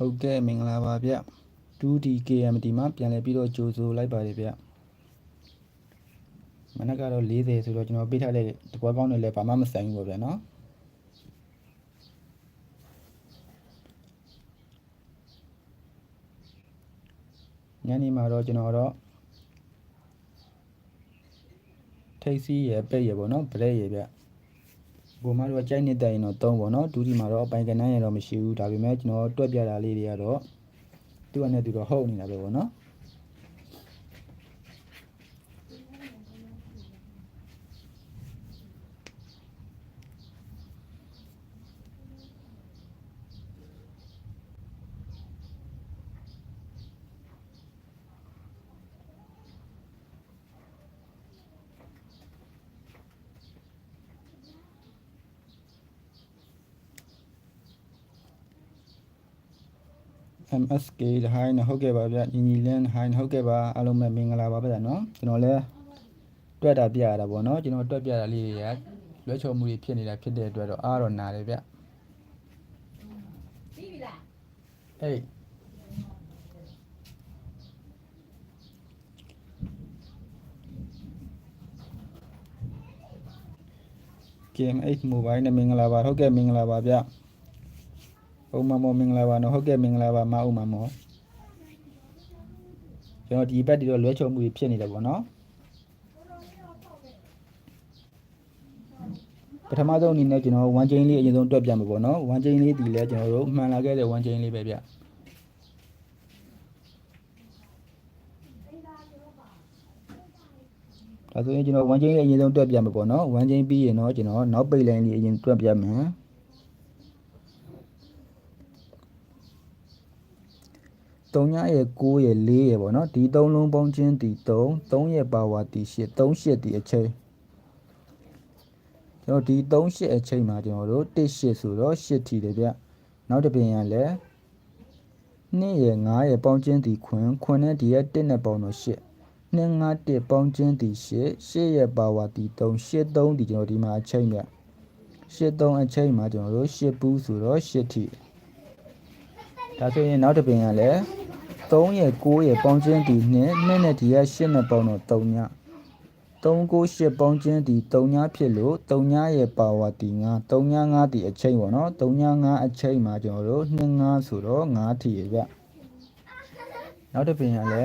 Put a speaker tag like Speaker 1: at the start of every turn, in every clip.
Speaker 1: ဟုတ်ကဲ့မင်္ဂလာပါဗျ 2D KMD မှာပြန်လည်ပြီးတော့ကြိုဆိုလိုက်ပါတယ်ဗျမနက်ကတော့40ဆိုတော့ကျွန်တော်ပေးထားတဲ့တပွဲကောင်းတွေလည်းဘာမှမဆိုင်ဘူးပေါ့ဗျာနော်ညနေမှာတော့ကျွန်တော်တော့ထိတ်စီးရယ်ပဲ့ရယ်ပေါ့နော်ဗရက်ရယ်ဗျ ဘုံမတို့ကကြိုက်နေတဲ့ရင်တော့3ပေါ့နော်ဒူဒီမှာတော့အပိုင်ကနန်းရတော့မရှိဘူးဒါပေမဲ့ကျွန်တော်တွက်ပြတာလေးတွေကတော့သူ့အနေနဲ့သူတော့ဟုတ်နေတာပဲပေါ့နော် MSK ဟိုင်းနော်ဟုတ်ကဲ့ပါဗျညီညီလင်းဟိုင်းဟုတ်ကဲ့ပါအားလုံးပဲမင်္ဂလာပါဗျာနော်ကျွန်တော်လည်းတွက်တာပြရတာပေါ့နော်ကျွန်တော်တွက်ပြတာလေးတွေကလွှဲချော်မှုတွေဖြစ်နေတာဖြစ်တဲ့အတွက်တော့အားတော့နာတယ်ဗျ
Speaker 2: ပြီးပြီလား
Speaker 1: အေးကင်8 mobile နဲ့မင်္ဂလာပါဟုတ်ကဲ့မင်္ဂလာပါဗျ။ ဥမ္မာမောမင်္ဂလာပါနော်ဟုတ်ကဲ့မင်္ဂလာပါမဥမ္မာမောကျွန်တော်ဒီဘက်ဒီတော့လွဲချုံမှုတွေဖြစ်နေတယ်ပေါ့နော်ပထမဆုံးအနေနဲ့ကျွန်တော်1 chain လေးအရင်ဆုံးတွက်ပြမှာပေါ့နော်1 chain လေးဒီလဲကျွန်တော်တို့မှန်လာခဲ့တဲ့1 chain လေးပဲဗျဒါဆိုရင်ကျွန်တော်1 chain လေးအရင်ဆုံးတွက်ပြမှာပေါ့နော်1 chain ပြီးရင်တော့ကျွန်တော်နောက်ပိတ် line လေးအရင်တွက်ပြမယ် 3ညရဲ့9ရဲ့4ရဲ့ပေါ့နော်ဒီ3လုံးပေါင်းချင်းဒီ3 3ရဲ့ပါဝါဒီ8 3 8ဒီအချိန်ကျွန်တော်ဒီ3 8အချိန်မှာကျွန်တော်တို့1 8ဆိုတော့8ထီတယ်ဗျနောက်တစ်ပြင်ရလဲ2ရဲ့9ရဲ့ပေါင်းချင်းဒီခွန်းခွန်းနဲ့ဒီရဲ့1နဲ့ပေါင်းတော့8 2 5 1ပေါင်းချင်းဒီ8 8ရဲ့ပါဝါဒီ3 8 3ဒီကျွန်တော်ဒီမှာအချိန်ဗျ8 3အချိန်မှာကျွန်တော်တို့8ပူးဆိုတော့8ထီ ဒါဆိုရင်နောက်တစ်ပြင်ရလဲ3ရဲ့9ရဲ့ပေါင်းချင်းဒီ2 2နဲ့ဒီရဲ့8နဲ့ပေါင်းတော့3ည3 9 8ပေါင်းချင်းဒီ3ညဖြစ်လို့3ညရဲ့ပါဝါဒီ9 3ည9ဒီအချိန်ပေါ့နော်3ည9အချိန်မှာကျွန်တော်တို့2 5ဆိုတော့9ထီရဗျနောက်တစ်ပြင်ရလဲ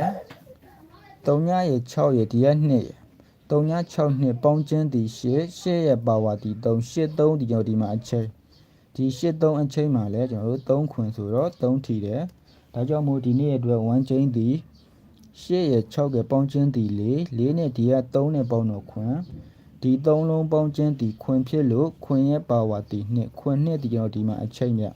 Speaker 1: 3ညရဲ့6ရဲ့ဒီရဲ့2ရဲ့3ည6နှစ်ပေါင်းချင်းဒီ8 8ရဲ့ပါဝါဒီ3 8 3ဒီကျွန်တော်ဒီမှာအချိန် ဒီ8 3အချိန်မှာလဲကျွန်တော်တို့3ခွင်ဆိုတော့3ထီတယ်ဒါကြောင့်မို့ဒီနေ့အတွက်1ချင်းဒီ8ရဲ့6ရဲ့ပေါင်းချင်းဒီ4 4နဲ့ဒီက3နဲ့ပေါင်းတော့ခွင်ဒီ3လုံးပေါင်းချင်းဒီခွင်ဖြစ်လို့ခွင်ရဲ့ပါဝါဒီ2ခွင်2ဒီကျွန်တော်ဒီမှာအချိန်မြတ်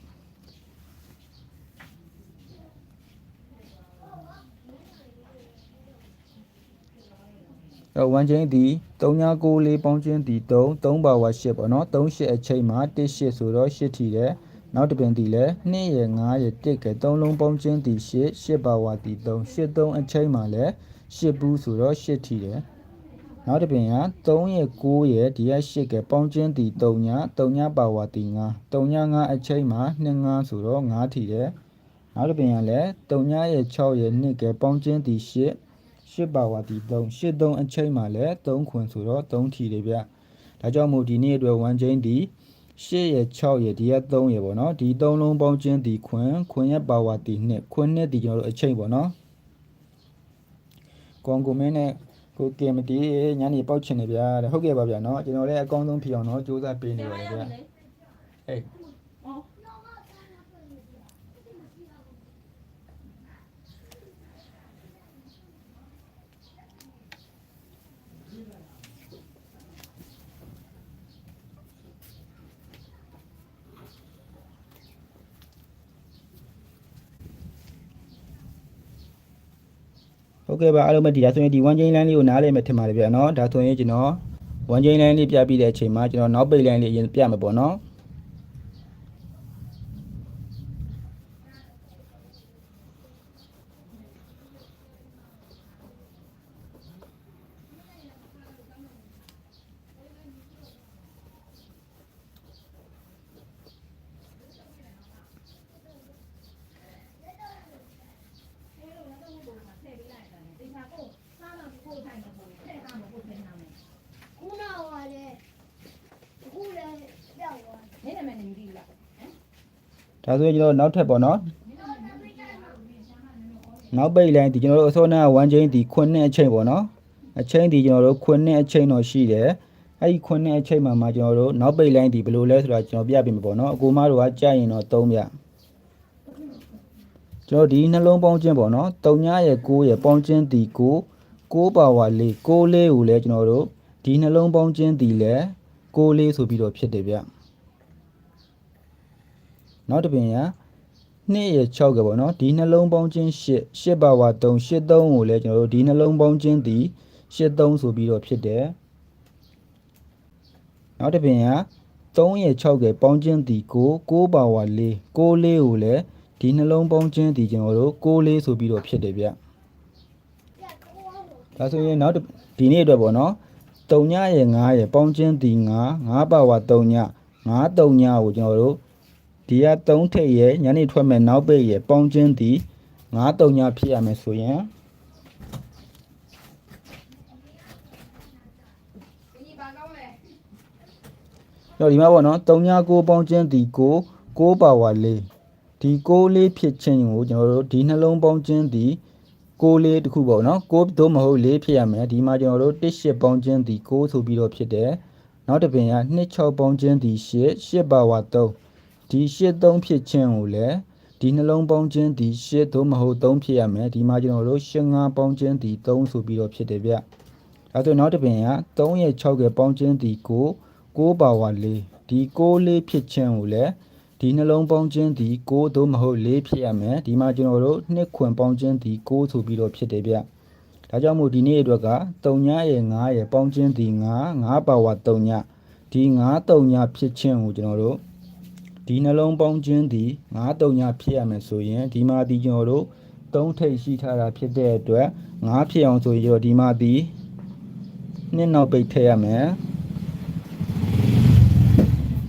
Speaker 1: တော့1ချင်းဒီ3994ပေါင်းချင်းဒီ3 3ပါဝါ8ပေါ့နော်3 8အချိန်မှာ1 8ဆိုတော့8ထီတယ်နောက်တစ်ပင်ဒီလဲ2ရယ်5ရယ်1ကဲ3လုံးပေါင်းချင်းဒီ8 8ပါဝါဒီ3 8 3အချိန်မှာလဲ8ဘူးဆိုတော့8ထီတယ်နောက်တစ်ပင်က3ရယ်9ရယ်ဒီက8ကဲပေါင်းချင်းဒီ3ည3ညပါဝါဒီ9 3ည9အချိန်မှာ2 5ဆိုတော့9ထီတယ်နောက်တစ်ပင်ကလဲ3ညရယ်6ရယ်2ကဲပေါင်းချင်းဒီ8 8ပါဝါဒီ3 8 3အချိန်မှာလဲ3ခွင်ဆိုတော့3ထီတယ်ဗျဒါကြောင့်မို့ဒီနေ့အတွက်1ချင်းဒီ8ရယ်6ရယ်ဒီက3ရယ်ပေါ့နော်ဒီ3လုံးပေါင်းချင်းဒီခွင်ခွင်ရဲ့ပါဝါဒီ2ခွင်နဲ့ဒီကျွန်တော်တို့အချိန်ပေါ့နော်ကွန်ကိုမင်းနဲ့ကိုကင်မတီညနေပေါက်ချင်တယ်ဗျာတဲ့ဟုတ်ကဲ့ပါဗျာနော်ကျွန်တော်လည်းအကောင်းဆုံးဖြစ်အောင်နော်စူးစမ်းပေးနေပါတယ်ဗျာဟေး ဟုတ်ကဲ့ပါအားလုံးပဲဒီဒါဆိုရင်ဒီ1 chain line လေးကိုနားလည်မယ်ထင်ပါတယ်ဗျာနော်ဒါဆိုရင်ကျွန်တော်1 chain line လေးပြပြီးတဲ့အချိန်မှာကျွန်တော်နောက်ပိတ် line လေးအရင်ပြမှာပေါ့နော် ဒါဆိုရင်ကျွန်တော်နောက်ထပ်ပေါ့နော်နောက်ပိတ်လိုင်းဒီကျွန်တော်တို့အစောနာ1ချိန်ဒီ9အချိန်ပေါ့နော်အချိန်ဒီကျွန်တော်တို့9အချိန်တော့ရှိတယ်အဲ့ဒီ9အချိန်မှာမှကျွန်တော်တို့နောက်ပိတ်လိုင်းဒီဘယ်လိုလဲဆိုတာကျွန်တော်ပြပေးမှာပေါ့နော်အကိုမတို့ကကြာရင်တော့3ပြကျွန်တော်ဒီနှလုံးပေါင်းခြင်းပေါ့နော်3ညရဲ့9ရဲ့ပေါင်းခြင်းဒီ9 6ပါဝါလေး6လေးကိုလည်းကျွန်တော်တို့ဒီနှလုံးပေါင်းခြင်းဒီလည်း6လေးဆိုပြီးတော့ဖြစ်တယ်ဗျ နောက်တစ်ပင်က2ရဲ့6ကပေါ့နော်ဒီနှလုံးပေါင်းခြင်း8 8ပါဝါ3 8 3ကိုလည်းကျွန်တော်တို့ဒီနှလုံးပေါင်းခြင်းဒီ8 3ဆိုပြီးတော့ဖြစ်တယ်နောက်တစ်ပင်က3ရဲ့6ကပေါင်းခြင်းဒီ9 9ပါဝါ4 6လေးကိုလည်းဒီနှလုံးပေါင်းခြင်းဒီကျွန်တော်တို့6လေးဆိုပြီးတော့ဖြစ်တယ်ဗျဒါဆိုရင်နောက်တစ်ဒီနေ့အတွက်ပေါ့နော်3ညရဲ့9ရဲ့ပေါင်းချင်းဒီ9 9ပါဝါ3ည9 3ညကိုကျွန်တော်တို့ ဒီက3ထိပ်ရဲ့ညနေထွက်မဲ့နောက်ပိတ်ရဲ့ပေါင်းချင်းဒီ9 3ညဖြစ်ရမယ်ဆိုရင်တော့ဒီမှာပေါ့နော်3ည9ပေါင်းချင်းဒီ9 9ပါဝါ4ဒီ6လေးဖြစ်ချင်းကိုကျွန်တော်တို့ဒီနှလုံးပေါင်းချင်းဒီကိုးလေးတစ်ခုပေါ့နော်ကိုးသို့မဟုတ်လေးဖြစ်ရမယ်ဒီမှာကျွန်တော်တို့1 8ပေါင်းခြင်းဒီ6ဆိုပြီးတော့ဖြစ်တယ်နောက်တစ်ပင်က2 6ပေါင်းခြင်းဒီ8 8ပါဝါ3 ဒီ8 3ဖြစ်ခြင်းကိုလည်းဒီနှလုံးပေါင်းခြင်းဒီ8သို့မဟုတ်3ဖြစ်ရမယ်ဒီမှာကျွန်တော်တို့8 5ပေါင်းခြင်းဒီ3ဆိုပြီးတော့ဖြစ်တယ်ဗျအဲဆိုနောက်တစ်ပင်က3ရဲ့6ရဲ့ပေါင်းခြင်းဒီ9 9ပါဝါ4ဒီ6လေးဖြစ်ခြင်းကိုလည်းဒီနှလုံးပေါင်းခြင်းဒီ6သို့မဟုတ်4ဖြစ်ရမယ်ဒီမှာကျွန်တော်တို့နှစ်ခွင်ပေါင်းခြင်းဒီ6ဆိုပြီးတော့ဖြစ်တယ်ဗျဒါကြောင့်မို့ဒီနေ့အတွက်က3ညရဲ့9ရဲ့ပေါင်းခြင်းဒီ9 9ပါဝါ3ညဒီ9 3ညဖြစ်ခြင်းကိုကျွန်တော်တို့ ဒီနှလုံးပေါင်းခြင်းဒီ9 3ညဖြစ်ရမယ်ဆိုရင်ဒီမှာဒီကျွန်တော်တို့3ထိပ်ရှိထားတာဖြစ်တဲ့အတွက်9ဖြစ်အောင်ဆိုရင်ကျွန်တော်ဒီမှာဒီနှစ်နောက်ပိတ်ထည့်ရမယ်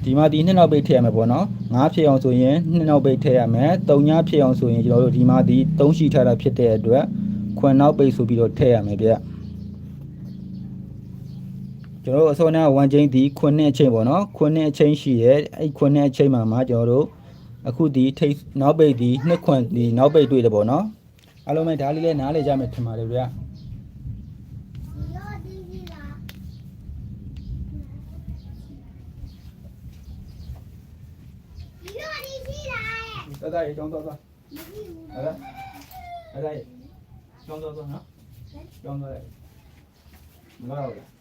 Speaker 1: ဒီမှာဒီနှစ်နောက်ပိတ်ထည့်ရမယ်ပေါ့နော်9ဖြစ်အောင်ဆိုရင်နှစ်နောက်ပိတ်ထည့်ရမယ်3ညဖြစ်အောင်ဆိုရင်ကျွန်တော်တို့ဒီမှာဒီ3ရှိထားတာဖြစ်တဲ့အတွက်ခွန်နောက်ပိတ်ဆိုပြီးတော့ထည့်ရမယ်ဗျ ကျွန်တော်တို့အစောနာ1ချိန်ဒီခွန်နဲ့အချိန်ပေါ့နော်ခွန်နဲ့အချိန်ရှိရဲအဲ့ခွန်နဲ့အချိန်မှာမှာကျွန်တော်တို့အခုဒီထိတ်နောက်ပိတ်ဒီနှစ်ခွန်ဒီနောက်ပိတ်တွေ့တယ်ပေါ့နော်အားလုံးပဲဒါလေးလည်းနားလေကြမယ်ထင်ပါတယ်ဗျ 大大爷装装装，来来，来大爷，装装装啊，装过来，မလာဘူး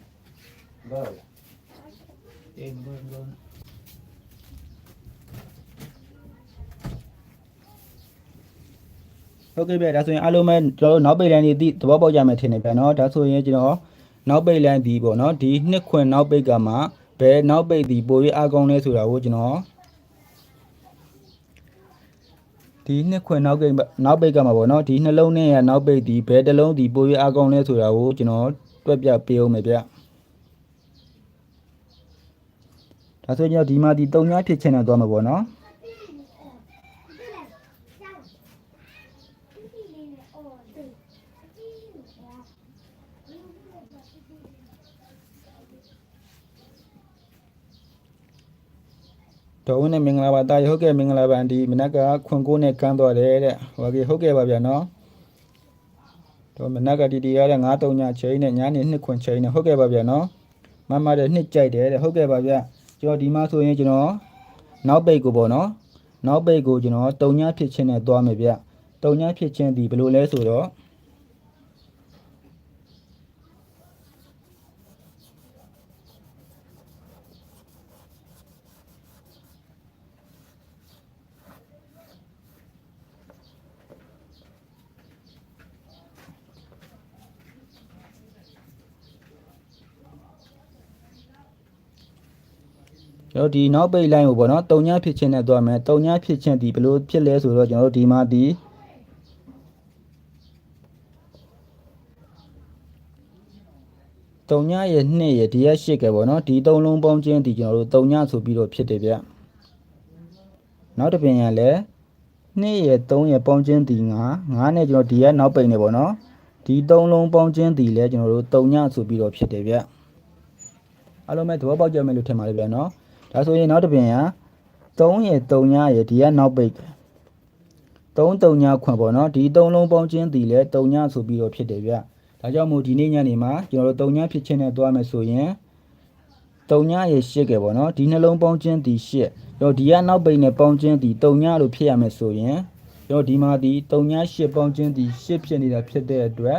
Speaker 1: မလာဘူးအေးမလာဘူးဟုတ်ကဲ့ဗျဒါဆိုရင်အားလုံးပဲကျွန်တော်တို့နောက်ပိတ်လန်ဒီသဘောပေါက်ကြမယ်ထင်တယ်ဗျနော်ဒါဆိုရင်ကျွန်တော်နောက်ပိတ်လန်ဒီပေါ့နော်ဒီနှစ်ခွင်နောက်ပိတ်ကမှဘယ်နောက်ပိတ်ဒီပိုပြီးအားကောင်းလဲဆိုတာကိုကျွန်တော်ဒီနှစ်ခွင်နောက်ကိတ်နောက်ပိတ်ကမှာပေါ့နော်ဒီနှလုံးနဲ့ရနောက်ပိတ်ဒီဘယ်တစ်လုံးဒီပိုရအကောင်လဲဆိုတာကိုကျွန်တော်တွက်ပြပေးအောင်မယ်ဗျ ဒါဆိုကျွန်တော်ဒီမှာဒီတုံညာဖြစ်ချင်တယ်သွားမှာပေါ့နော်တော်ဝင်နဲ့မင်္ဂလာပါတာရဟုတ်ကဲ့မင်္ဂလာပါအန်ဒီမနက်ကခွန်ကိုနဲ့ကမ်းသွားတယ်တဲ့ဟိုကေဟုတ်ကဲ့ပါဗျာနော်တော့မနက်ကဒီဒီရတဲ့9 3ညချိန်နဲ့ညနေ2ခွန်ချိန်နဲ့ဟုတ်ကဲ့ပါဗျာနော်မမတဲ့နှစ်ကြိုက်တယ်တဲ့ဟုတ်ကဲ့ပါဗျာ ကျွန်တော်ဒီမှာဆိုရင်ကျွန်တော်နောက်ပိတ်ကိုပေါ့နော်နောက်ပိတ်ကိုကျွန်တော်တုံညဖြစ်ချင်းနဲ့သွားမယ်ဗျတုံညဖြစ်ချင်းဒီဘယ်လိုလဲဆိုတော့ ကျွန်တော်ဒီနောက်ပိတ်လိုင်းကိုပေါ့နော်တုံညာဖြစ်ခြင်းနဲ့သွားမယ်တုံညာဖြစ်ခြင်းဒီဘယ်လိုဖြစ်လဲဆိုတော့ကျွန်တော်တို့ဒီမှာဒီတုံညာရဲ့နှစ်ရဲ့ဒီရက်ရှစ်ကပေါ့နော်ဒီသုံးလုံးပေါင်းခြင်းဒီကျွန်တော်တို့တုံညာဆိုပြီးတော့ဖြစ်တယ်ဗျနောက်တစ်ပင်ရလဲနှစ်ရဲ့သုံးရဲ့ပေါင်းခြင်းဒီငါငါနဲ့ကျွန်တော်ဒီရက်နောက်ပိတ်နေပေါ့နော်ဒီသုံးလုံးပေါင်းခြင်းဒီလဲကျွန်တော်တို့တုံညာဆိုပြီးတော့ဖြစ်တယ်ဗျအားလုံးပဲသဘောပေါက်ကြမယ်လို့ထင်ပါတယ်ဗျာနော် ဒါဆိုရင်နောက်တစ်ပင်က3ရယ်3ညရယ်ဒီကနောက်ပိတ်3 3ညခွန်ပေါ့နော်ဒီ3လုံးပေါင်းချင်းဒီလဲ3ညဆိုပြီးတော့ဖြစ်တယ်ဗျဒါကြောင့်မို့ဒီနေ့ညနေမှာကျွန်တော်တို့3ညဖြစ်ချင်းနဲ့တွားမယ်ဆိုရင်3ညရယ်8ကယ်ပေါ့နော်ဒီနှလုံးပေါင်းချင်းဒီ8တော့ဒီကနောက်ပိတ်နဲ့ပေါင်းချင်းဒီ3ညလို့ဖြစ်ရမယ်ဆိုရင်ကျွန်တော်ဒီမှာဒီ3ည8ပေါင်းချင်းဒီ8ဖြစ်နေတာဖြစ်တဲ့အတွက်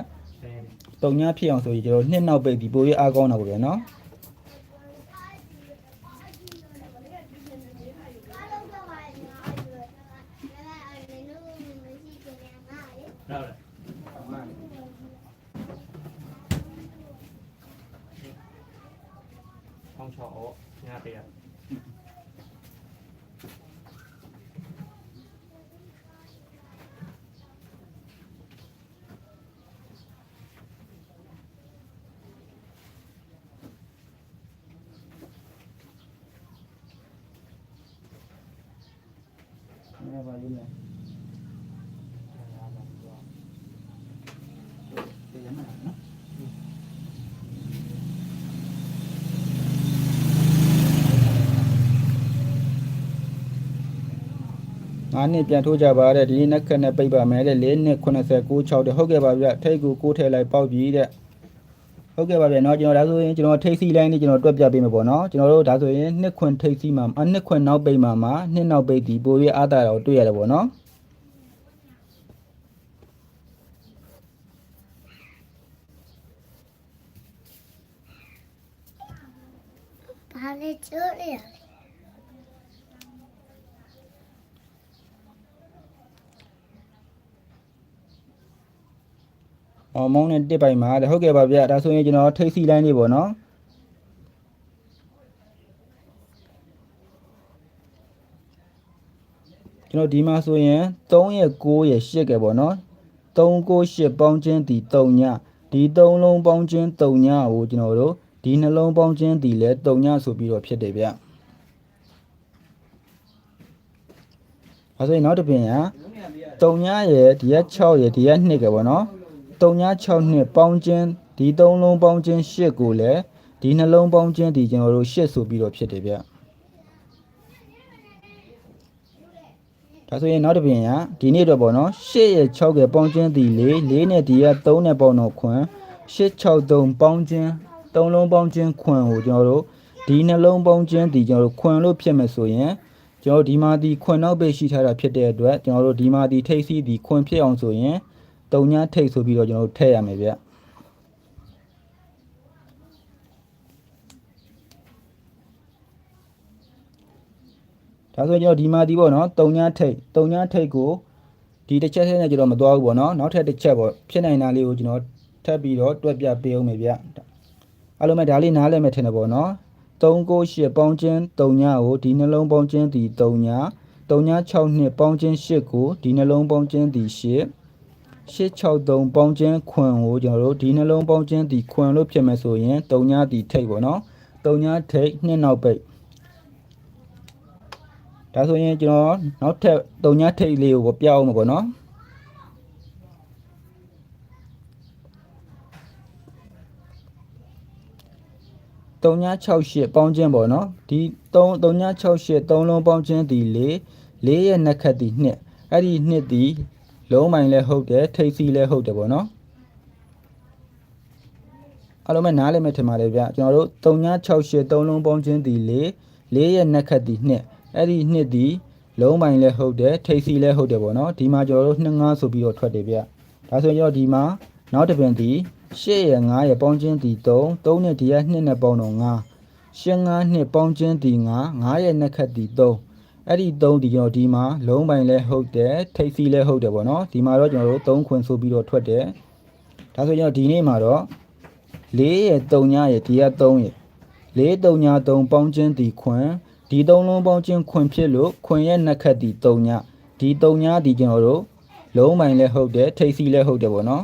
Speaker 1: 3ညဖြစ်အောင်ဆိုရင်ကျွန်တော်နှစ်နောက်ပိတ်ဒီပိုရအားကောင်းတာပေါ့ဗျာနော်
Speaker 2: 9
Speaker 1: နှစ်ပြန်ထိုးကြပါတဲ့ဒီနှစ်ခက်နဲ့ပြိတ်ပါမယ်တဲ့၄နှစ်86 6တဲ့ဟုတ်ကဲ့ပါဗျထိတ်ကိုကိုးထည့်လိုက်ပေါက်ပြီတဲ့ဟုတ်ကဲ့ပါဗျเนาะကျွန်တော်ဒါဆိုရင်ကျွန်တော်ထိတ်စီလိုင်းလေးကျွန်တော်တွက်ပြပေးမယ်ပေါ့เนาะကျွန်တော်တို့ဒါဆိုရင်နှစ်ခွန်းထိတ်စီမှာအနှစ်ခွန်းနောက်ပိတ်မှာမှာနှစ်နောက်ပိတ်ဒီပို၍အားတာတော့တွေ့ရတယ်ပေါ့เนาะ
Speaker 3: ဘာလဲကျိုးရလဲ
Speaker 1: အော်မောင်းနဲ့တစ်ပိုင်မှာတဲ့ဟုတ်ကဲ့ပါဗျဒါဆိုရင်ကျွန်တော်ထိတ်စီလိုင်းလေးပေါ့နော်ကျွန်တော်ဒီမှာဆိုရင်3ရဲ့9ရဲ့8ကယ်ပေါ့နော်3 9 8ပေါင်းချင်းဒီ3ညဒီ3လုံးပေါင်းချင်း3ညကိုကျွန်တော်တို့ဒီနှလုံးပေါင်းချင်းဒီလဲ3ညဆိုပြီးတော့ဖြစ်တယ်ဗျဒါဆိုရင်နောက်တစ်ပြင်က3ညရဲ့ဒီက6ရဲ့ဒီက2ကယ်ပေါ့နော် 396နှစ်ပေါင်းချင်းဒီ3လုံးပေါင်းချင်း8ကိုလည်းဒီနှလုံးပေါင်းချင်းဒီကျွန်တော်တို့8ဆိုပြီးတော့ဖြစ်တယ်ဗျဒါဆိုရင်နောက်တစ်ပြင်ကဒီနေ့တော့ပေါ့နော်8ရဲ့6ကပေါင်းချင်းဒီ4 4နဲ့ဒီက3နဲ့ပေါင်းတော့ခွန်863ပေါင်းချင်း3လုံးပေါင်းချင်းခွန်ကိုကျွန်တော်တို့ဒီနှလုံးပေါင်းချင်းဒီကျွန်တော်တို့ခွန်လို့ဖြစ်မယ်ဆိုရင်ကျွန်တော်တို့ဒီမှာဒီခွန်နောက်ပိတ်ရှိထားတာဖြစ်တဲ့အတွက်ကျွန်တော်တို့ဒီမှာဒီထိတ်စီးဒီခွန်ဖြစ်အောင်ဆိုရင် တုံညာထိတ်ဆိုပြီးတော့ကျွန်တော်တို့ထည့်ရမယ်ဗျဒါဆိုရင်ကျွန်တော်ဒီမှာဒီပေါ့နော်တုံညာထိတ်တုံညာထိတ်ကိုဒီတစ်ချက်ထဲနဲ့ကျွန်တော်မသွားဘူးပေါ့နော်နောက်ထပ်တစ်ချက်ပေါ့ဖြစ်နိုင်တာလေးကိုကျွန်တော်ထပ်ပြီးတော့တွက်ပြပေးအောင်မယ်ဗျအားလုံးပဲဒါလေးနားလည်မယ်ထင်တယ်ပေါ့နော်398ပေါင်းချင်း3ညကိုဒီနှလုံးပေါင်းချင်းဒီ3ည3ည6နှစ်ပေါင်းချင်း8ကိုဒီနှလုံးပေါင်းချင်းဒီ8 863ပေါင်းချင်းခွန်ကိုကျွန်တော်တို့ဒီနှလုံးပေါင်းချင်းဒီခွန်လို့ဖြစ်မယ်ဆိုရင်3ညဒီထိတ်ပေါ့နော်3ညထိတ်နှစ်နောက်ပိတ်ဒါဆိုရင်ကျွန်တော်နောက်ထပ်3ညထိတ်လေးကိုပြအောင်မှာပေါ့နော်3ည68ပေါင်းချင်းပေါ့နော်ဒီ3 3ည68 3လုံးပေါင်းချင်းဒီ4 4ရဲ့နှစ်ခတ်ဒီနှစ်အဲ့ဒီနှစ်ဒီ လုံးမိုင်လည်းဟုတ်တယ်ထိပ်စီလည်းဟုတ်တယ်ပေါ့နော်အားလုံးပဲနားလည်မယ်ထင်ပါတယ်ဗျကျွန်တော်တို့3968 3လုံးပေါင်းချင်းဒီ4 4ရဲ့နှက်ခတ်ဒီနှစ်အဲ့ဒီနှစ်ဒီလုံးမိုင်လည်းဟုတ်တယ်ထိပ်စီလည်းဟုတ်တယ်ပေါ့နော်ဒီမှာကျွန်တော်တို့25ဆိုပြီးတော့ထွက်တယ်ဗျဒါဆိုရင်ကျွန်တော်ဒီမှာနောက်တစ်ပင်ဒီ8ရဲ့9ရဲ့ပေါင်းချင်းဒီ3 3နဲ့ဒီက2နဲ့ပေါင်းတော့5 8 5နှစ်ပေါင်းချင်းဒီ9 9ရဲ့နှက်ခတ်ဒီ3 အဲ့ဒီ3ဒီကျွန်တော်ဒီမှာလုံးပိုင်လဲဟုတ်တယ်ထိပ်စီလဲဟုတ်တယ်ပေါ့နော်ဒီမှာတော့ကျွန်တော်တို့3ခွင်ဆိုပြီးတော့ထွက်တယ်ဒါဆိုကျွန်တော်ဒီနေ့မှာတော့4ရဲ့3ညရဲ့ဒီက3ရဲ့4 3ည3ပေါင်းချင်းဒီခွင်ဒီ3လုံးပေါင်းချင်းခွင်ဖြစ်လို့ခွင်ရဲ့နှက်ခတ်ဒီ3ညဒီ3ညဒီကျွန်တော်တို့လုံးပိုင်လဲဟုတ်တယ်ထိပ်စီလဲဟုတ်တယ်ပေါ့နော်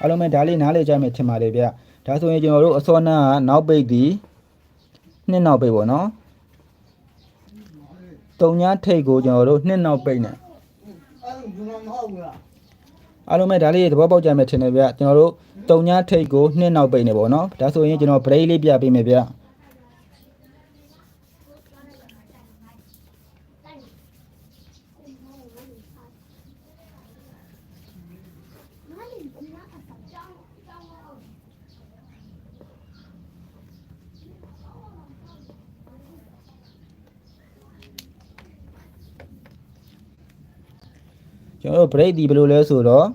Speaker 1: အားလုံးပဲဒါလေးနားလည်ကြမယ်ထင်ပါတယ်ဗျဒါဆိုရင်ကျွန်တော်တို့အစောနာကနောက်ပိတ်ဒီနှစ်နောက်ပိတ်ပေါ့နော် တုံညာထိတ်ကိုကျွန်တော်တို့နှစ်နောက်ပိတ်နေအားလုံးပဲဒါလေးသဘောပေါက်ကြမယ်ထင်တယ်ဗျကျွန်တော်တို့တုံညာထိတ်ကိုနှစ်နောက်ပိတ်နေပေါ့နော်ဒါဆိုရင်ကျွန်တော် break လေးပြပေးမယ်ဗျ ကျွန်တော်တို့ break ဒီဘယ်လိုလဲဆိုတော့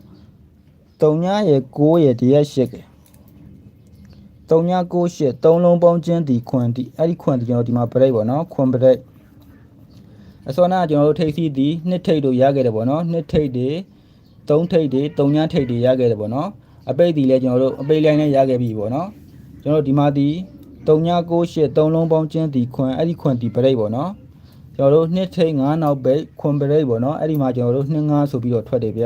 Speaker 1: 3ရယ်9ရယ်ဒီရက်8က3ည9 8 3လုံးပေါင်းခြင်းဒီခွန်ဒီအဲ့ဒီခွန်ဒီကျွန်တော်ဒီမှာ break ပေါ့နော်ခွန် break အစောနာကကျွန်တော်တို့ထိပ်စီးဒီနှစ်ထိပ်တို့ရခဲ့တယ်ပေါ့နော်နှစ်ထိပ်တွေသုံးထိပ်တွေသုံးညထိပ်တွေရခဲ့တယ်ပေါ့နော်အပိတ်ဒီလည်းကျွန်တော်တို့အပိတ်လိုင်းလည်းရခဲ့ပြီပေါ့နော်ကျွန်တော်တို့ဒီမှာဒီ3ည9 8 3လုံးပေါင်းခြင်းဒီခွန်အဲ့ဒီခွန်ဒီ break ပေါ့နော် ကျွန်တော်တို့နှစ်ထိတ်9နောက်ပိတ်ခွန်ပရိတ်ပေါ့နော်အဲ့ဒီမှာကျွန်တော်တို့2 5ဆိုပြီးတော့ထွက်တယ်ဗျ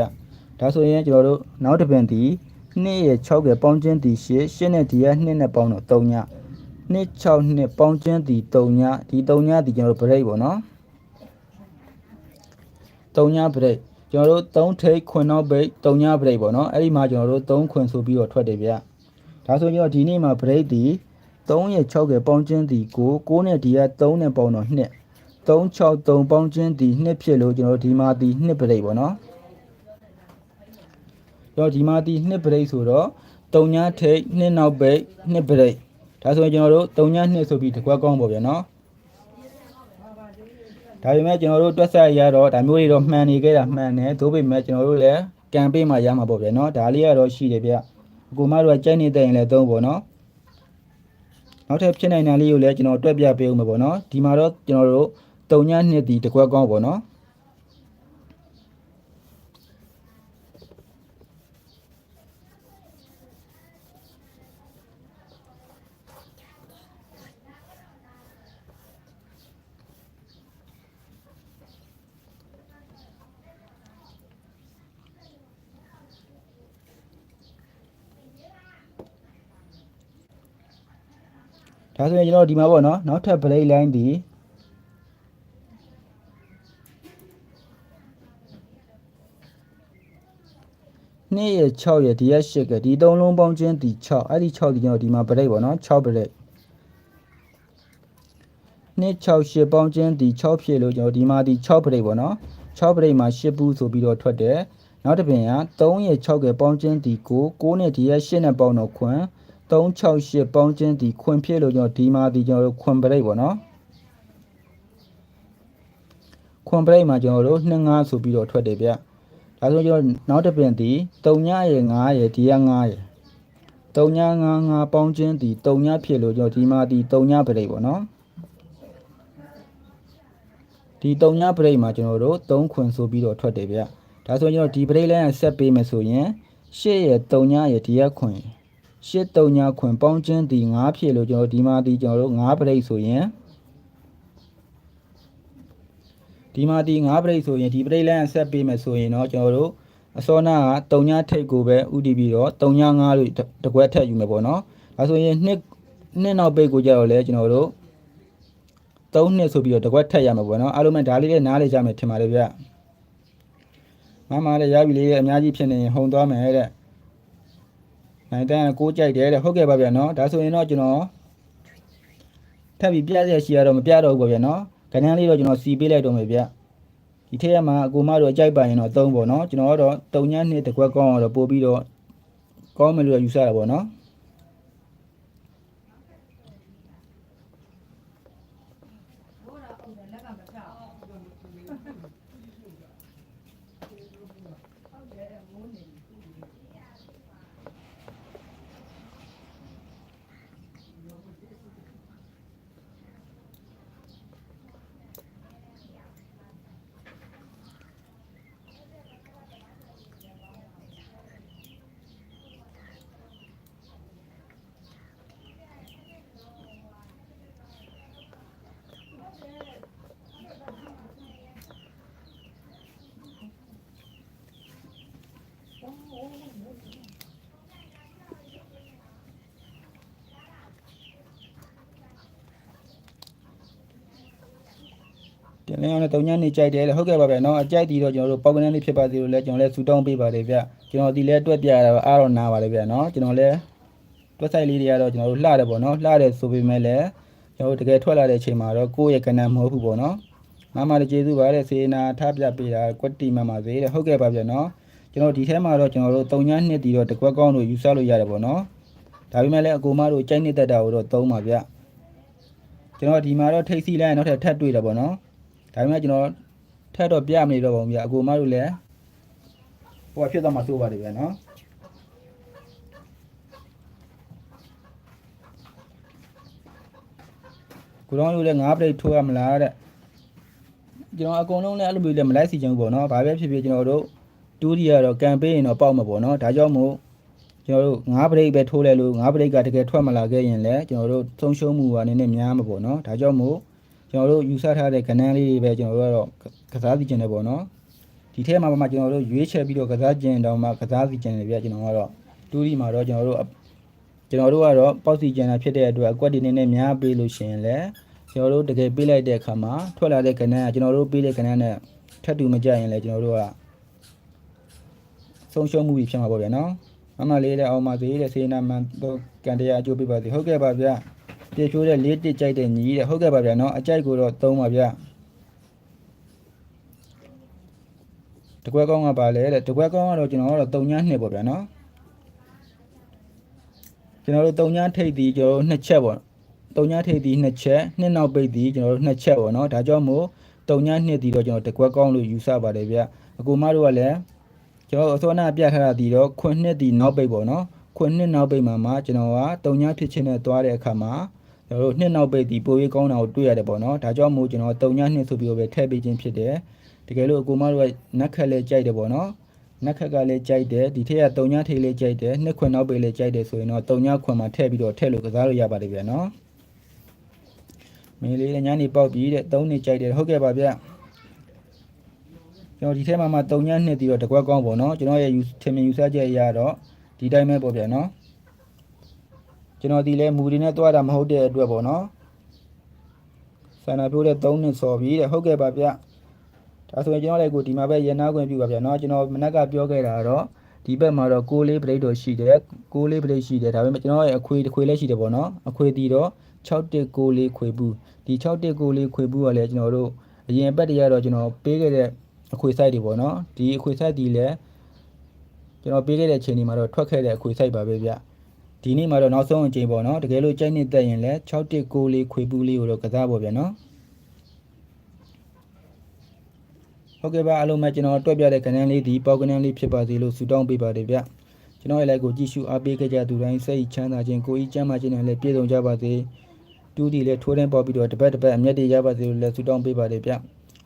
Speaker 1: ဒါဆိုရင်ကျွန်တော်တို့နောက်တစ်ပင်ဒီ2ရဲ့6ကပေါင်းချင်းဒီ8 8နဲ့ဒီက2နဲ့ပေါင်းတော့3ည2 6နှစ်ပေါင်းချင်းဒီ3ညဒီ3ညဒီကျွန်တော်တို့ပရိတ်ပေါ့နော်3ညပရိတ်ကျွန်တော်တို့3ထိတ်ခွန်နောက်ပိတ်3ညပရိတ်ပေါ့နော်အဲ့ဒီမှာကျွန်တော်တို့3ခွန်ဆိုပြီးတော့ထွက်တယ်ဗျဒါဆိုရင်ကျွန်တော်ဒီနေ့မှာပရိတ်ဒီ3ရဲ့6ကပေါင်းချင်းဒီ9 9နဲ့ဒီက3နဲ့ပေါင်းတော့2 363ပေါင်းချင်းဒီနှစ်ဖြစ်လို့ကျွန်တော်ဒီမှာဒီနှစ်ပရိတ်ပေါ့နော်ကျွန်တော်ဒီမှာဒီနှစ်ပရိတ်ဆိုတော့3ညထိတ်နှစ်နောက်ပိတ်နှစ်ပရိတ်ဒါဆိုရင်ကျွန်တော်တို့3ညနှစ်ဆိုပြီးတကွက်ကောင်းပေါ့ဗျာနော်ဒါပေမဲ့ကျွန်တော်တို့တွက်ဆက်ရတော့ဒါမျိုးတွေတော့မှန်နေခဲ့တာမှန်တယ်သို့ပေမဲ့ကျွန်တော်တို့လည်းကံပေးမှရမှာပေါ့ဗျာနော်ဒါလေးကတော့ရှိတယ်ဗျအကူမတို့ကကြိုက်နေတဲ့ရင်လည်းသုံးပေါ့နော်နောက်ထပ်ဖြစ်နိုင်တာလေးကိုလည်းကျွန်တော်တွက်ပြပေးဦးမယ်ပေါ့နော်ဒီမှာတော့ကျွန်တော်တို့ တုံညနှစ်ဒီတကွက်ကောင်းပေါ့နော်ဒါဆိုရင်ကျွန်တော်ဒီမှာပေါ့နော်နောက်ထပ် break line ဒီ 2ရ6ရဒီရက်8ကဒီသုံးလုံးပေါင်းချင်းဒီ6အဲ့ဒီ6ဒီကျွန်တော်ဒီမှာ break ပေါ့နော်6 break 2 6 8ပေါင်းချင်းဒီ6ဖြစ်လို့ကျွန်တော်ဒီမှာဒီ6 break ပေါ့နော်6 break မှာ10ဘူးဆိုပြီးတော့ထွက်တယ်နောက်တစ်ပြင်က3ရ6ကပေါင်းချင်းဒီ9 9နဲ့ဒီရက်8နဲ့ပေါင်းတော့ခွန်း368ပေါင်းချင်းဒီခွန်ဖြစ်လို့ကျွန်တော်ဒီမှာဒီကျွန်တော်တို့ခွန်ပရိတ်ပေါ့နော်ခွန်ပရိတ်မှာကျွန်တော်တို့25ဆိုပြီးတော့ထွက်တယ်ဗျ ဒါဆိုကျွန်တော်နောက်တစ်ပင်ဒီ3ညရယ်9ရယ်ဒီက9ရယ်3ည9 9ပေါင်းချင်းဒီ3ညဖြစ်လို့ကျွန်တော်ဒီမှာဒီ3ညပရိတ်ပေါ့နော်ဒီ3ညပရိတ်မှာကျွန်တော်တို့3ခွန်ဆိုပြီးတော့ထွက်တယ်ဗျဒါဆိုကျွန်တော်ဒီပရိတ်လိုင်းဆက်ပေးမယ်ဆိုရင်8ရယ်3ညရယ်ဒီကခွန်ရယ်ရှစ်တုံညာခွင်ပေါင်းချင်းဒီ9ဖြစ်လို့ကျွန်တော်ဒီမှာဒီကျွန်တော်တို့9ပရိတ်ဆိုရင် ဒီမှာဒီ9ပရိတ်ဆိုရင်ဒီပရိတ်လမ်းဆက်ပေးမယ်ဆိုရင်တော့ကျွန်တော်တို့အစောနာကတုံညာထိတ်ကိုပဲဥတီပြီးတော့တုံညာ9လို့တကွက်ထက်ယူမယ်ပေါ့နော်ဒါဆိုရင်နှစ်နှစ်နောက်ပိတ်ကိုကြတော့လဲကျွန်တော်တို့3နှစ်ဆိုပြီးတော့တကွက်ထက်ရမှာပေါ့နော်အားလုံးမဲ့ဒါလေးလည်းနားလေကြမယ်ထင်ပါတယ်ဗျမမလည်းရပြီလေးအများကြီးဖြစ်နေရင်ဟုံသွားမယ်တဲ့နိုင်တန်းကိုကြိုက်တယ်တဲ့ဟုတ်ကဲ့ပါဗျာနော်ဒါဆိုရင်တော့ကျွန်တော်ထပ်ပြီးပြရရှိရတော့မပြတော့ဘူးပါဗျာနော် ခဏလေးတော့ကျွန်တော်စီပေးလိုက်တော့မယ်ဗျဒီထက်မှာအကူမတို့အကြိုက်ပါရင်တော့သုံးပေါ့နော်ကျွန်တော်ကတော့တုံညနှစ်တစ်ခွက်ကောင်းတော့ပို့ပြီးတော့ကောင်းမယ်လို့ယူဆတာပေါ့နော် တင်လင်းအောင်လည်းတုံညနေကြိုက်တယ်လေဟုတ်ကဲ့ပါဗျာနော်အကြိုက်တီတော့ကျွန်တော်တို့ပေါက်ကနန်းလေးဖြစ်ပါသေးလို့လဲကျွန်တော်လည်းစူတောင်းပေးပါတယ်ဗျကျွန်တော်ဒီလဲတွက်ပြရတာအားတော့နားပါလေဗျာနော်ကျွန်တော်လည်းတွက်ဆိုင်လေးတွေကတော့ကျွန်တော်တို့လှတယ်ပေါ့နော်လှတယ်ဆိုပေမဲ့လည်းကျွန်တော်တို့တကယ်ထွက်လာတဲ့အချိန်မှာတော့ကိုယ့်ရဲ့ကဏ္ဍမဟုတ်ဘူးပေါ့နော်မမလည်းကျေးဇူးပါတဲ့စေနာထားပြပေးတာကွက်တီမမစေတဲ့ဟုတ်ကဲ့ပါဗျာနော် ကျွန်တော်ဒီထဲမှာတော့ကျွန်တော်တို့တုံညနှစ်တီတော့တကွက်ကောင်းလို့ယူဆလို့ရတယ်ပေါ့နော်ဒါပေမဲ့လည်းအကူမတို့ကြိုက်နေတတ်တာကိုတော့သုံးပါဗျကျွန်တော်ဒီမှာတော့ထိတ်စီလိုက်နောက်ထပ်ထပ်တွေ့တယ်ပေါ့နော်ဒါပေမဲ့ကျွန်တော်ထက်တော့ပြမနေတော့ပါဘူးဗျာအကိုမတို့လည်းဟိုကဖြစ်သွားမှစိုးပါတယ်ဗျာနော်ကိုတော်တို့လည်းငါးပရိတ်ထိုးရမလားတဲ့ကျွန်တော်အကုန်လုံးလည်းအဲ့လိုမျိုးလည်းမလိုက်စီချင်ဘူးပေါ့နော်ဘာပဲဖြစ်ဖြစ်ကျွန်တော်တို့ တူးရီကတော့ကံပေးရင်တော့ပေါက်မှာပေါ့နော်ဒါကြောင့်မို့ကျွန်တော်တို့ငါးပရိတ်ပဲထိုးလဲလို့ငါးပရိတ်ကတကယ်ထွက်မလာခဲ့ရင်လည်းကျွန်တော်တို့သုံးရှုံးမှုကနည်းနည်းများမှာပေါ့နော်ဒါကြောင့်မို့ကျွန်တော်တို့ယူဆထားတဲ့ကဏ္ဍလေးတွေပဲကျွန်တော်တို့ကတော့ကစားစီချင်တယ်ပေါ့နော်ဒီထဲမှာမှကျွန်တော်တို့ရွေးချယ်ပြီးတော့ကစားကျင်တောင်မှကစားစီကျင်တယ်ဗျကျွန်တော်ကတော့တူးဒီမှာတော့ကျွန်တော်တို့အကျွန်တော်တို့ကတော့ပေါက်စီကျင်တာဖြစ်တဲ့အတွက်အကွက်ဒီနေနဲ့များပေးလို့ရှိရင်လည်းကျွန်တော်တို့တကယ်ပေးလိုက်တဲ့အခါမှာထွက်လာတဲ့ကဏ္ဍကကျွန်တော်တို့ပေးတဲ့ကဏ္ဍနဲ့ထပ်တူမကြရင်လည်းကျွန်တော်တို့က ဆုံးရှုံးမှုကြီးဖြစ်မှာပေါ့ဗျာနော်မမလေးတဲ့အောင်ပါသေးတဲ့စေနာမန်တော့ကန်တရားအကျိုးပေးပါသေးဟုတ်ကဲ့ပါဗျာပြေချိုးတဲ့လေးတစ်ကြိုက်တဲ့ညီတဲ့ဟုတ်ကဲ့ပါဗျာနော်အကြိုက်ကိုတော့သုံးပါဗျာတကွဲကောင်းကပါလေတဲ့တကွဲကောင်းကတော့ကျွန်တော်ကတော့တုံညာနှစ်ပေါ့ဗျာနော်ကျွန်တော်တို့တုံညာထိပ်တီကျွန်တော်တို့နှစ်ချက်ပေါ့တုံညာထိပ်တီနှစ်ချက်နှစ်နောက်ပိတ်တီကျွန်တော်တို့နှစ်ချက်ပေါ့နော်ဒါကြောင့်မို့တုံညာနှစ်တီတော့ကျွန်တော်တကွဲကောင်းလို့ယူဆပါတယ်ဗျအကူမတို့ကလည်း ကျွန်တော်အစောနာပြထားတာတီတော့ခွန်းနှစ်တီနောက်ပိတ်ပေါ့နော်ခွန်းနှစ်နောက်ပိတ်မှာမှကျွန်တော်ကတုံညာဖြစ်ချင်းနဲ့သွားတဲ့အခါမှာကျွန်တော်တို့နှစ်နောက်ပိတ်တီပိုရေးကောင်းတာကိုတွေ့ရတယ်ပေါ့နော်ဒါကြောင့်မို့ကျွန်တော်တုံညာနှစ်ဆိုပြီးတော့ပဲထည့်ပေးခြင်းဖြစ်တယ်တကယ်လို့အကူမတို့ကနက်ခက်လေးကြိုက်တယ်ပေါ့နော်နက်ခက်ကလေးကြိုက်တယ်ဒီထက်ကတုံညာထိတ်လေးကြိုက်တယ်နှစ်ခွင်နောက်ပေလေးကြိုက်တယ်ဆိုရင်တော့တုံညာခွင်မှာထည့်ပြီးတော့ထည့်လို့ကစားလို့ရပါတယ်ဗျာနော်မင်းလေးလည်းညနေပေါက်ပြီးတဲ့သုံးနှစ်ကြိုက်တယ်ဟုတ်ကဲ့ပါဗျာ ကျွန်တော်ဒီထဲမှာမှတုံညာနှစ်ပြီးတော့တကွက်ကောင်းပေါ့နော်ကျွန်တော်ရဲ့ယူထင်မြင်ယူဆချက်အရတော့ဒီတိုင်းပဲပေါ့ဗျာနော်ကျွန်တော်ဒီလဲမူတွေနဲ့တွားတာမဟုတ်တဲ့အတွက်ပေါ့နော်ဆန္ဒပြိုးတဲ့3နှစ်စော်ပြီးတဲ့ဟုတ်ကဲ့ပါဗျာ ဒါဆိုရင်ကျွန်တော်လည်းကိုဒီမှာပဲရနာခွင့်ပြုပါဗျာเนาะကျွန်တော်မနက်ကပြောခဲ့တာကတော့ဒီဘက်မှာတော့6လေးပရိတ်တော့ရှိတယ်6လေးပရိတ်ရှိတယ်ဒါပေမဲ့ကျွန်တော်ရဲ့အခွေတစ်ခွေလည်းရှိတယ်ပေါ့နော်အခွေတီတော့61လေးခွေဘူးဒီ61လေးခွေဘူးကလည်းကျွန်တော်တို့အရင်ဘက်တရတော့ကျွန်တော်ပေးခဲ့တဲ့ အခွေ site တွေပေါ့နော်ဒီအခွေ site ဒီလည်းကျွန်တော်ပေးခဲ့တဲ့အချိန်ဒီမှာတော့ထွက်ခဲ့တဲ့အခွေ site ပါပဲဗျဒီနေ့မှာတော့နောက်ဆုံးအချိန်ပေါ့နော်တကယ်လို့ကြိုက်နေတက်ရင်လည်း61လေးခွေဘူးလေးကိုတော့ကစားပေါ့ဗျာနော်ဟုတ်ကဲ့ပါအားလုံးပဲကျွန်တော်တွက်ပြတဲ့ကဏ္ဍလေးဒီပေါက်ကဏ္ဍလေးဖြစ်ပါစေလို့ဆုတောင်းပေးပါတယ်ဗျကျွန်တော်ရဲ့ like ကိုကြည့်ရှုအားပေးခဲ့ကြသူတိုင်းစိတ်ချမ်းသာခြင်းကိုယ်ဤကျမ်းမာခြင်းနဲ့လည်းပြည့်စုံကြပါစေတူးတီလည်းထိုးတဲ့ပေါက်ပြီးတော့တစ်ပတ်တစ်ပတ်အမျက်တွေရပါစေလို့လည်းဆုတောင်းပေးပါတယ်ဗျ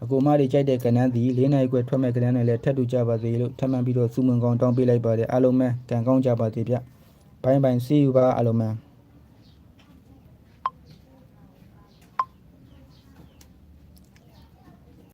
Speaker 1: အကူမတွေကြိုက်တဲ့ကဏ္ဍဒီ၄နိုင်ခွဲထွက်မဲ့ကဏ္ဍနဲ့လည်းထပ်တူကြပါစေလို့ထပ်မံပြီးတော့ဆုမွန်ကောင်းတောင်းပေးလိုက်ပါတယ်အားလုံးပဲကံကောင်းကြပါစေဗျဘိုင်းဘိုင်း see you ပါအားလုံးပဲ